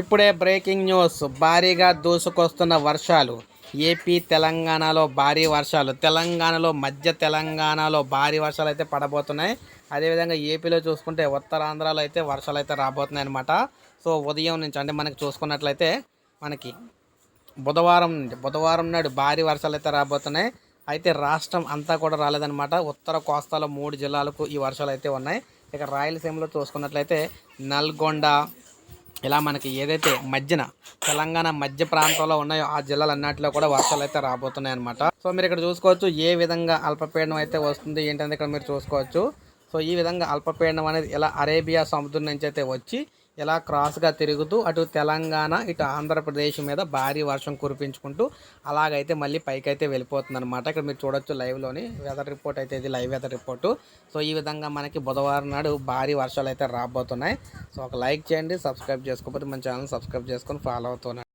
ఇప్పుడే breaking news. భారీగా దూసుకొస్తున్న వర్షాలు. ఏపీ తెలంగాణలో భారీ వర్షాలు. తెలంగాణలో మధ్య తెలంగాణలో భారీ వర్షాలు అయితే పడబోతున్నాయి. అదేవిధంగా ఏపీలో చూసుకుంటే ఉత్తరాంధ్రలో అయితే వర్షాలు అయితే రాబోతున్నాయి అనమాట సో ఉదయం నుంచి అంటే మనకి చూసుకున్నట్లయితే మనకి బుధవారం నుండి బుధవారం నాడు భారీ వర్షాలు అయితే రాబోతున్నాయి. అయితే రాష్ట్రం అంతా కూడా రాలేదన్నమాట. ఉత్తర కోస్తాలో మూడు జిల్లాలకు ఈ వర్షాలు అయితే ఉన్నాయి. ఇక రాయలసీమలో చూసుకున్నట్లయితే నల్గొండ ఇలా మనకి ఏదైతే మధ్యన తెలంగాణ మధ్య ప్రాంతంలో ఉన్నాయో ఆ జిల్లాలు అన్నింటిలో కూడా వర్షాలు అయితే రాబోతున్నాయి అనమాట సో మీరు ఇక్కడ చూసుకోవచ్చు ఏ విధంగా అల్పపీడనం అయితే వస్తుంది ఏంటంటే ఇక్కడ మీరు చూసుకోవచ్చు. సో ఈ విధంగా అల్పపీడనం అనేది ఇలా అరేబియా సముద్రం నుంచి అయితే వచ్చి ఇలా క్రాస్గా తిరుగుతూ అటు తెలంగాణ ఇటు ఆంధ్రప్రదేశ్ మీద భారీ వర్షం కురిపించుకుంటూ అలాగైతే మళ్ళీ పైకి అయితే వెళ్ళిపోతుంది అనమాట ఇక్కడ మీరు చూడొచ్చు లైవ్లోని వెదర్ రిపోర్ట్ అయితే ఇది లైవ్ వెదర్ రిపోర్టు. సో ఈ విధంగా మనకి బుధవారం నాడు భారీ వర్షాలు అయితే రాబోతున్నాయి. సో ఒక లైక్ చేయండి సబ్స్క్రైబ్ చేసుకోకపోతే మన ఛానల్ సబ్స్క్రైబ్ చేసుకొని ఫాలో అవుతున్నాయి